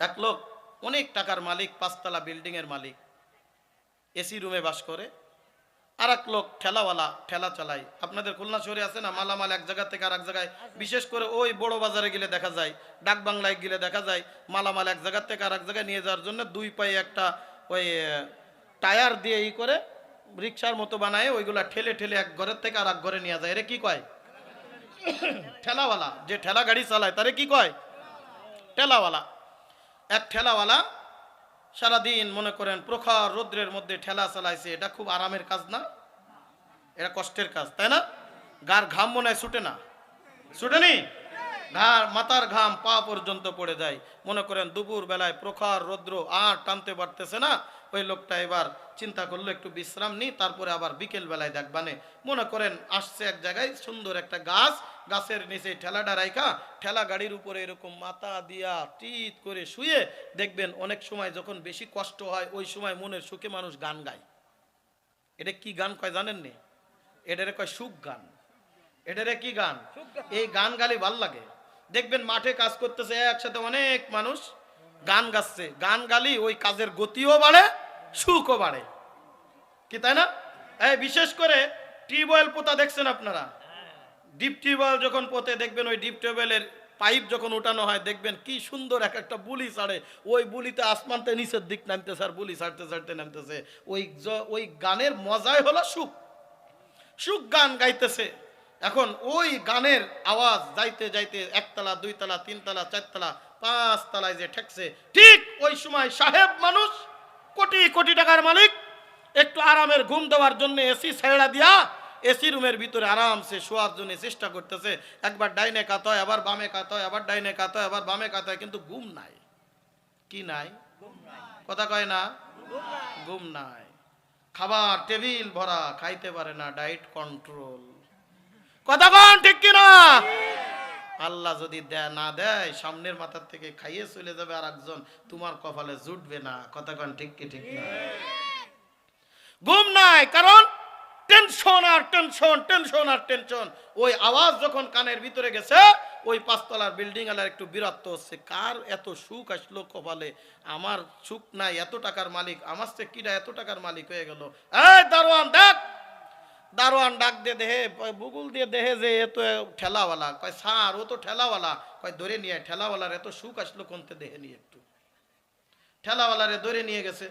এক লোক অনেক টাকার মালিক, পাঁচতলা বিল্ডিংয়ের মালিক। এসি রুমে বাস করে। আর এক লোক ঠেলাওয়ালা, ঠেলা চালায়। আপনাদের খুলনা শহরে আছে না? মালামাল এক জায়গা থেকে আর এক জায়গায়। বিশেষ করে ওই বড় বাজারে গেলে দেখা যায়, ডাক বাংলায় গেলে দেখা যায়, মালামাল এক জায়গা থেকে আর এক জায়গায় নিয়ে যাওয়ার জন্য দুই পায়ে একটা ওই টায়ার দিয়ে ই করে রিক্সার মতো বানায়, ওইগুলা ঠেলে ঠেলে এক ঘরের থেকে আর এক ঘরে নিয়ে যায়। এরে কি কয়? ঠেলাওয়ালা, যে ঠেলা গাড়ি চালায়, তারে কি কয়? ঠেলাওয়ালা। এক ঠেলাওয়ালা সারাদিন মনে করেন প্রখর রৌদ্রের মধ্যে ঠেলা চালাইছে, এটা খুব আরামের কাজ না? এটা কষ্টের কাজ, তাই না? গার ঘাম মনে হয় ছুটে না? ছুটেনি ঘাড়, মাথার ঘাম পা পর্যন্ত পড়ে যায়। মনে করেন দুপুর বেলায় প্রখর রৌদ্র আর টানতে পারতেছে না ওই লোকটা এবার চিন্তা করল একটু বিশ্রাম নিই তারপরে আবার বিকেল বেলায় দেখবানে মনে করেন আসছে এক জায়গায় সুন্দর একটা গাছ গাছের নিচে ঠেলাটা রাইখা ঠেলা গাড়ির উপরে এরকম মাথা দিয়া টিট করে শুয়ে দেখবেন অনেক সময় যখন বেশি কষ্ট হয় ওই সময় মনের সুখে মানুষ গান গায়। এটা কি গান কয় জানেন নি? এটারে কয় সুখ গান। এটারে কি গান। এই গান গালি ভালো লাগে। দেখবেন মাঠে কাজ করতেছে একসাথে অনেক মানুষ গান গাচ্ছে। গান গালি ওই কাজের গতিও বাড়ে, সুখও বাড়ে। কি তাই না? এই বিশেষ করে টিউবওয়েল পোতা দেখছেন আপনারা? ডিপ টিউবওয়েল যখন পোতে দেখবেন, ওই ডিপ টিউবওয়েলের পাইপ যখন ওঠানো হয়, দেখবেন কি সুন্দর এক একটা বুলি ছাড়ে। ওই বুলিতে আসমানতে নিচের দিক নামতেছে আর বুলি ছাড়তে ছাড়তে নামতেছে। ওই ওই গানের মজাই হলো সুখ। সুখ গান গাইতেছে। এখন ওই গানের আওয়াজ যাইতে যাইতে একতলা, দুইতলা, তিনতলা, চারতলা পাঁচ তলায় যে ঠেকছে, ঠিক ওই সময় সাহেব মানুষ, কোটি কোটি টাকার মালিক, একটু আরামের ঘুম দেওয়ার জন্য এসি ছেড়া দিয়া এসি রুমের ভিতরে আরামসে শোয়ার জন্য চেষ্টা করতেছে। একবার ডাইনে কাত হয়, আবার বামে কাত হয়, আবার ডাইনে কাত হয়, আবার বামে কাত হয়, কিন্তু ঘুম নাই। কি নাই? কথা কয় না? ঘুম নাই। খাবার, টেবিল ভরা, খাইতে পারে না, ডায়েট কন্ট্রোল। কন ঠিক কিনা? আল্লাহ যদি দেয় না দেয়, সামনের মাথার থেকে খাইয়ে চলে যাবে আর একজন তোমার কপালে জুটবে না। কন ঠিক কি, ঠিক না? ঘুম নাই, কারণ টেনশন আর টেনশন টেনশন আর টেনশন ওই আওয়াজ যখন কানের ভিতরে গেছে, ওই পাঁচতলার বিল্ডিং আলার একটু বিরক্ত হচ্ছে। কার এত সুখ আসলো কপালে? আমার সুখ নাই, এত টাকার মালিক, আমার সে কিরা এত টাকার মালিক হয়ে গেল। এই দারোয়ান, দেখ! দারোয়ান ডাক দিয়ে দেহে বুগুল দিয়ে দেহে যে এ তো ঠেলাওয়ালা, কয় সার ও তো ঠেলাওয়ালা, কয় ধরে নিয়ে ঠেলাওয়ালার এত সুখ আসলো কোনতে দেহে নিয়ে একটু। ঠেলাওয়ালারে ধরে নিয়ে গেছে।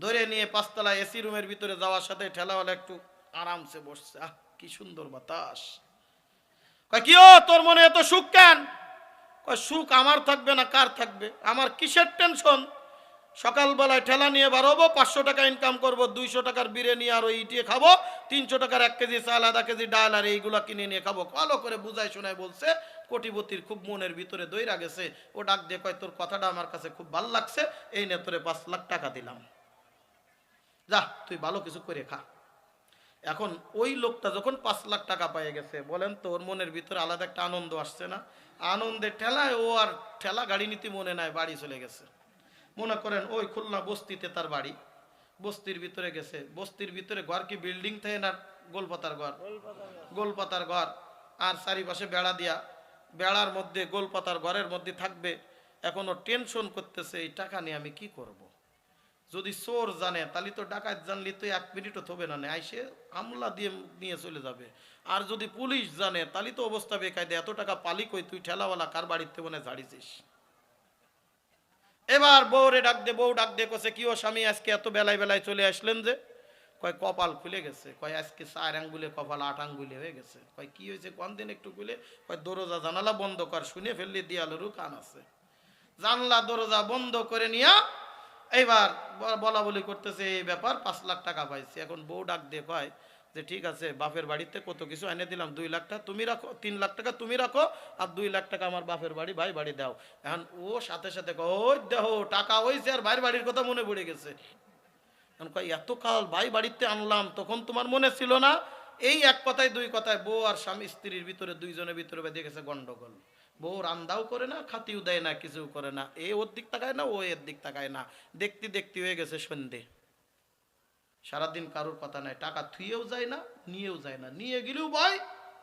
ধরে নিয়ে পাঁচতলা এসি রুমের ভিতরে যাওয়ার সাথে ঠেলাওয়ালা একটু আরামসে বসছে। আহ, কি সুন্দর বাতাস। কয়, কি ও, তোর মনে এত সুখ কেন? কয়, সুখ আমার থাকবে না, কার থাকবে? আমার কিসের টেনশন সকালবেলায় ঠেলা নিয়ে বাড়াবো পাঁচশো টাকা ইনকাম করব, দুইশো টাকার বিরিয়ানি আর ওই ইটিয়ে খাব, তিনশো টাকার এক কেজি চাল, আধা কেজি ডাল আর এইগুলা কিনে নিয়ে খাব। ভালো করে বুঝাই শোনায় বলছে, কোটিপতির খুব মনের ভিতরে দইরা গেছে। ও ডাক দিয়ে কয়, তোর কথাটা আমার কাছে খুব ভালো লাগছে, এই নে তোরে পাঁচ লাখ টাকা দিলাম। যা, তুই ভালো কিছু করে খা। এখন ওই লোকটা যখন পাঁচ লাখ টাকা পেয়ে গেছে, বলেন তো ওর মনের ভিতরে আলাদা একটা আনন্দ আসছে না? আনন্দে ঠেলায় ও আর ঠেলা গাড়ি নিতে মনে নাই, বাড়ি চলে গেছে। মনে করেন ওই খুলনা বস্তিতে তার বাড়ি, বস্তির ভিতরে গেছে। বস্তির ভিতরে ঘর কি বিল্ডিং থেকে না গোলপাতার ঘর? গোলপাতার ঘর। আর চারিপাশে বেড়া দিয়া, বেড়ার মধ্যে, গোলপাতার ঘরের মধ্যে থাকবে। এখনও টেনশন করতেছে, এই টাকা নিয়ে আমি কি করব। যদি চোর জানে, তাহলে তো ডাকাত জানলি তো এক মিনিটও থবে না আইসে আমলা দিয়ে নিয়ে চলে যাবে। আর যদি পুলিশ জানে, তাহলে তো অবস্থা বেকায়দে, এত টাকা পালি কই, তুই ঠেলাওয়ালা, কার বাড়িতে মনে ঝাড়িছিস এবার বউরে ডাক দে, বউ ডাক দে কছে কি ও স্বামী, আজকে এত বেলায় বেলায় চলে আসলেন যে? কয়, কপাল খুলে গেছে। কয়, আজকে চার আঙ্গুলে, কপাল আট আঙ্গুলে হয়ে গেছে। কয়, কি হয়েছে কোন দিন একটু খুলে? কয়, দরজা জানালা বন্ধ কর, শুনে ফেললে দিয়ালেরও কান আছে। জানলা, দরজা বন্ধ করে নিয়া এইবার বলা বলি করতেছে, এই ব্যাপার, পাঁচ লাখ টাকা পাইছি। এখন বউ ডাক দিয়ে কয় যে ঠিক আছে, বাপের বাড়িতে কত কিছু এনে দিলাম, দুই লাখ টাকা তুমি রাখো, তিন লাখ টাকা তুমি রাখো, আর দুই লাখ টাকা আমার বাপের বাড়ি, ভাই বাড়ি দাও। এখন ও সাথে সাথে ওই দেহ টাকা হয়েছে আর ভাইয়ের বাড়ির কথা মনে পড়ে গেছে। এখন কয় এত কাল ভাই বাড়িতে আনলাম, তখন তোমার মনে ছিল না? এই এক কথায়, দুই কথায় বউ আর স্বামী স্ত্রীর ভিতরে, দুইজনের ভিতরে বেঁধে গেছে গন্ডগোল। বউ রান্দাও করে না, খাতিও দেয় না কিছু করে না। এ ওর দিক তাকায় না, ও এর দিক তাকায় না। দেখতে দেখতে হয়ে গেছে সন্ধে। সারাদিন কারোর কথা নাই। টাকা থুয়েও যায় না নিয়েও যায় না। নিয়ে গেলেও ভয়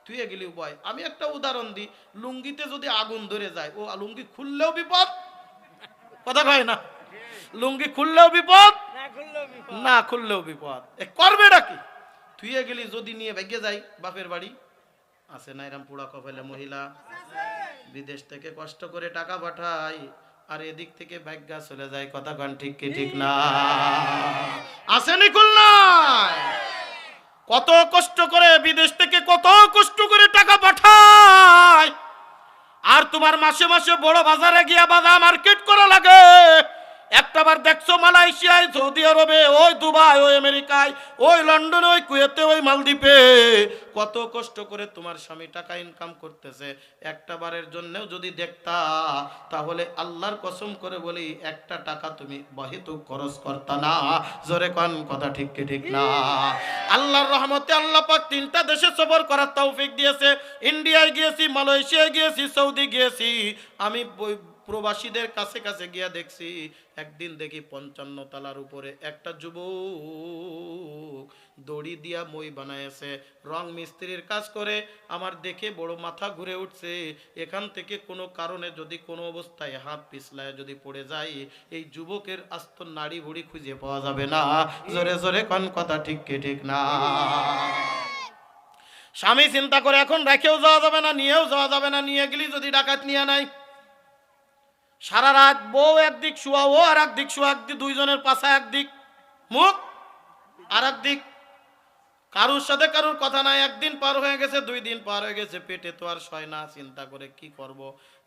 থুয়ে গেলেও ভয়। আমি একটা উদাহরণ দিই লুঙ্গিতে যদি আগুন ধরে যায় ও লুঙ্গি খুললেও বিপদ কথা কয় না? লুঙ্গি খুললেও বিপদ না খুললেও বিপদ। এ করবেটা কি? তুইয়ে গেলি যদি নিয়ে ভেগে যাই বাপের বাড়ি? আছে না এরম পোড়া কপালে মহিলা? বিদেশ থেকে কষ্ট করে টাকা পাঠাই আর এদিক থেকে ভাগ্যা চলে যায়। কথা কন ঠিক কি ঠিক না? আসেনি খুলনায় কত কষ্ট করে বিদেশ থেকে কত কষ্ট করে টাকা পাঠায়। আর তোমার মাসে মাসে বড় বাজারে গিয়া বাজার মার্কেট করা লাগে। একটাবার দেখছ মালয়েশিয়ায়, সৌদি আরবে, ওই দুবাই, ওই আমেরিকায়, ওই লন্ডনে, ওই কুয়েতে, ওই মালদ্বীপে। কত কষ্ট করে তোমার স্বামী টাকা ইনকাম করতেছে। একটা বারের জন্যও যদি দেখতা, তাহলে আল্লাহর কসম করে বলি, একটা টাকা তুমি বহিত খরচ করতা না। জোরে কন, কথা ঠিক কি ঠিক না? আল্লাহর রহমতে আল্লাহ পাক তিনটা দেশে সফর করার তৌফিক দিয়েছে। ইন্ডিয়ায় গিয়েছি, মালয়েশিয়ায় গিয়েছি, সৌদি গিয়েছি। আমি প্রবাসীদের কাছে কাছে গিয়া দেখছি, একদিন দেখি পঞ্চান্ন তালার উপরে একটা যুবক দড়ি দিয়া মই বানাইছে রং মিস্ত্রির কাজ করে, আমার দেখে বড় মাথা ঘুরে উঠছে। এখান থেকে কোনো কারণে যদি কোনো অবস্থায় হাত পিছলায় যদি পড়ে যায় এই যুবকের আস্ত নাড়ি ভুড়ি খুঁজে পাওয়া যাবে না। জোরে জোরে কোন কথা ঠিক কি ঠিক না। স্বামী চিন্তা করে, এখন রেখেও যাওয়া যাবে না, নিয়েও যাওয়া যাবে না, নিয়ে গেলি যদি ডাকাত নিয়ে নাই সারা রাত বউ একদিক শুয়া, ও আর একদিক শুয়া, একদিক দুইজনের পাশা, একদিক মুখ আর একদিক কারুর সাথে কারুর কথা নাই, একদিন পার হয়ে গেছে, দুই দিন পার হয়ে গেছে, পেটে তো আর সয় না, চিন্তা করে কি করব?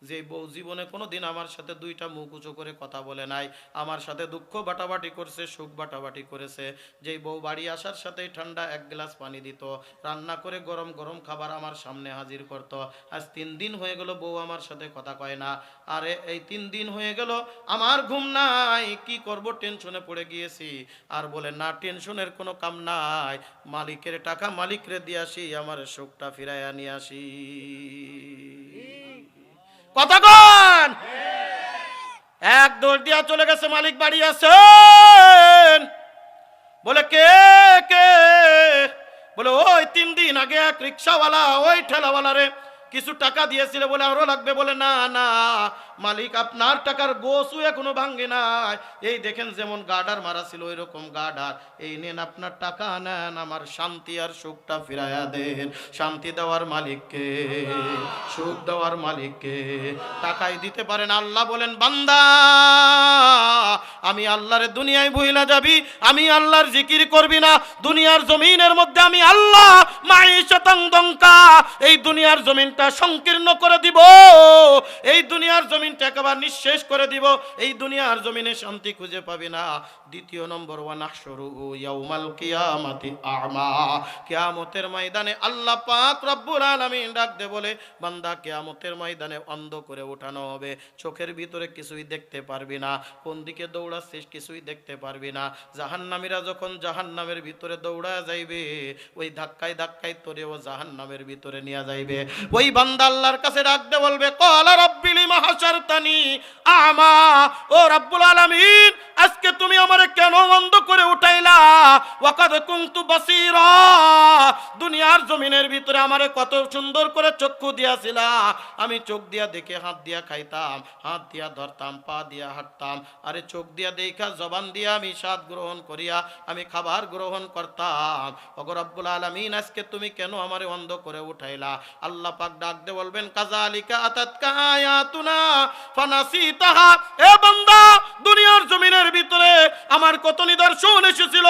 যে বউ জীবনে কোনো দিন আমার সাথে দুইটা মুখ উঁচু করে কথা বলে নাই, আমার সাথে দুঃখ বাটাবাটি করছে, সুখ বাটাবাটি করেছে। যেই বউ বাড়ি আসার সাথেই ঠান্ডা এক গ্লাস পানি দিত, রান্না করে গরম গরম খাবার আমার সামনে হাজির করত। আজ তিন দিন হয়ে গেল বউ আমার সাথে কথা কয় না। আরে, এই তিন দিন হয়ে গেল, আমার ঘুম নাই, কি করব? টেনশনে পড়ে গিয়েছি। আর বলে, না, টেনশনের কোনো কাম নাই। মালিকের টাকা মালিকরে দিয়ে আসি, আমার সুখটা ফিরাইয়া নিয়ে আসি। কন? এক দোষ দিয়া চলে গেছে, মালিক বাড়ি আছে বলে, কে কে? বলে, ওই তিন দিন আগে এক রিক্সাওয়ালা, ওই ঠেলাওয়ালা রে কিছু টাকা দিয়েছিল বলে আরও লাগবে বলে, না না, মালিক, আপনার টাকার গোসু এখনও ভাঙ্গে নাই। এই দেখেন যেমন গার্ডার মারা ছিল ওই রকম এই নেন, আপনার টাকা নেন, আমার শান্তি আর সুখটা ফিরাইয়া দেন। শান্তি দেওয়ার মালিককে, সুখ দেওয়ার মালিককে টাকাই দিতে পারেন। আল্লাহ বলেন, বান্দা আমি আল্লাহর দুনিয়ায় ভুইলা যাবি, আমি আল্লাহর জিকির করবি না। দুনিয়ার জমিনের মধ্যে আমি আল্লাহ এই দুনিয়ার জমিনটা সংকীর্ণ করে দিব। এই দুনিয়ার জমিনটা একেবারে নিঃশেষ করে দিব। এই দুনিয়ার জমিনে শান্তি খুঁজে পাবি না। দ্বিতীয় নম্বর ওয়ান ইয়াউমাল কিয়ামাতি আমা। কিয়ামতের ময়দানে আল্লাহ পাক রব্বুল আলামিন ডাক দে বলে, বান্দা, কিয়ামতের ময়দানে অন্ধ করে ওঠানো হবে। চোখের ভিতরে কিছুই দেখতে পারবি না। কোন দিকে দৌড়াচ্ছিস কিছুই দেখতে পারবি না। জাহান্নামীরা যখন জাহান্নামের ভিতরে দৌড়া যাইবে, ওই ধাক্কায় ধাক্কায় তোরে ও জাহান্নামের ভিতরে নিয়ে যাইবে। ওই বান্দা আল্লাহর কাছে ডাকতে বলবে, কলা রব্বিলি মাহাশারতানি আমা? ও রব্বুল আলামিন আজকে তুমি আমারে কেন বন্ধ করে উঠাইলা? ওয়াকাদ কুনতু বাসীরা। দুনিয়ার জমিনের ভিতরে আমারে কত সুন্দর করে চক্ষু দিয়াছিলা। আমি চোখ দিয়া দেখে হাত দিয়া খাইতাম, হাত দিয়া ধরতাম, পা দিয়া হাঁটতাম। আরে চোখ দিয়া দেখা, জবান দিয়া আমি স্বাদ গ্রহণ করিয়া আমি খাবার গ্রহণ করতাম। অগরব্বুল আলামিন, আজকে তুমি কেন আমারে অন্ধ করে উঠাইলা? আল্লাহ পাক ডাক দে বলবেন কাজালিকা আতাতকা আয়াতুনা ফানাসিতাহা। এ বান্দা, দুনিয়ার জমিনের ভিতরে আমার কত নিদর্শন এসেছিল।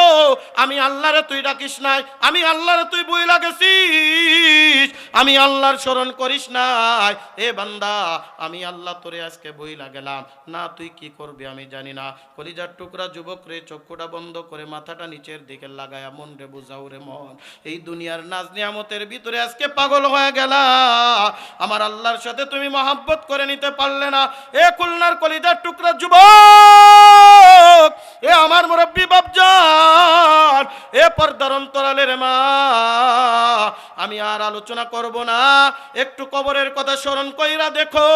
আমি আল্লাহরে তুই ডাকিস নাই, আমি আল্লাহরে তুই বই লাগেছিস আমি আল্লাহর স্মরণ করিস না এ বান্দা, আমি আল্লাহ তোরে আজকে বই লাগেলাম না, তুই কি করবি আমি জানি না। কলিজার টুকরা যুবক রে চক্ষুটা বন্ধ করে মাথাটা নিচের দিকে লাগায়া মন রে বুঝাও রে মন। এই দুনিয়ার নাজ নিয়ামতের ভিতরে আজকে পাগল হয়ে গেলা। আমার আল্লাহর সাথে তুমি মহাব্বত করে নিতে পারলে না। এ খুলনার কলিজার টুকরা যুবক, এ আমার মুরব্বী বাপজান, এ পর্দার অন্তরালের মা। আমি আর আলোচনা করব না। একটু কবরের কথা স্মরণ কইরা দেখো।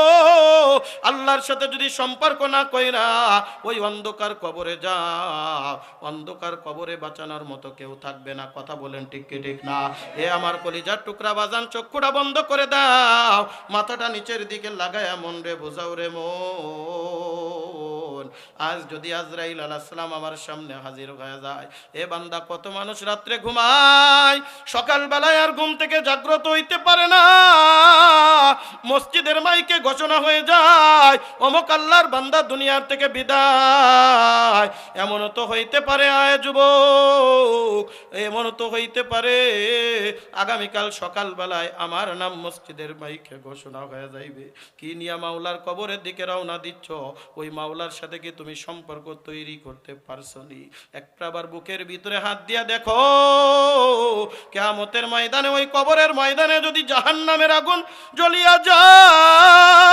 আল্লাহর সাথে যদি সম্পর্ক না কইরা ওই অন্ধকার কবরে যা অন্ধকার কবরে বাঁচানোর মতো কেউ থাকবে না। কথা বলেন ঠিক কি ঠিক না? এ আমার কলিজার টুকরা বাজান, চক্ষুটা বন্ধ করে দাও। মাথাটা নিচের দিকে লাগায় মন রে, বোঝাও রে মন। আজ যদি আজরাইল আলাইসালাম আমার সামনে হাজির হয়ে যায়, এ বান্দা কত মানুষ রাত্রে ঘুমায়? সকালবেলায় আর ঘুম থেকে জাগ্রত হইতে পারে না। মসজিদের মাইকে ঘোষণা হয়ে যায়, অমক আল্লাহর বান্দা দুনিয়ার থেকে বিদায়। এমনও তো হইতে পারে আয় যুবক, এমনও তো হইতে পারে। আগামীকাল সকালবেলায় আমার নাম মসজিদের মাইকে ঘোষণা হয়ে যাইবে। কি নিয়া মাওলার কবরের দিকে রওনা দিচ্ছ? ওই মাওলার সাথে কি তুমি সম্পর্ক তৈরি করতে পারছ নি একটা বুকের ভিতরে হাত দিয়া দেখো, কেয়ামতের ময়দানে, ওই কবরের ময়দানে যদি জাহান নামের আগুন জ্বলিয়া যায়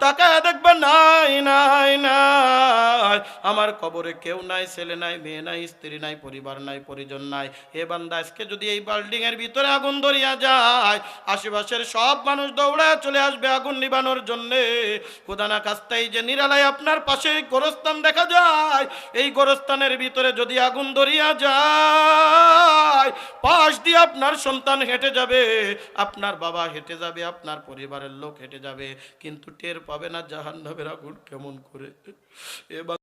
তাকে দেখবে, নাই নাই নাই। আমার কবরে কেউ নাই, ছেলে নাই, মেয়ে নাই, স্ত্রী নাই, পরিবার নাই, পরিজন নাই। হে বান্দা, আজকে যদি এই বিল্ডিং এর ভিতরে আগুন ধরিয়া যায়, আশেপাশের সব মানুষ দৌড়ায় চলে আসবে আগুন নিবানোর জন্য। কোদানা কাস্তাই যে নিরালায় আপনার পাশে গোরস্থান দেখা যায়, এই গোরস্থানের ভিতরে যদি আগুন ধরিয়া যায়, পাশ দিয়ে আপনার সন্তান হেঁটে যাবে, আপনার বাবা হেঁটে যাবে, আপনার পরিবারের লোক হেঁটে যাবে, কিন্তু টের পাবে না জাহান্নামের আগুন কেমন করে। এবার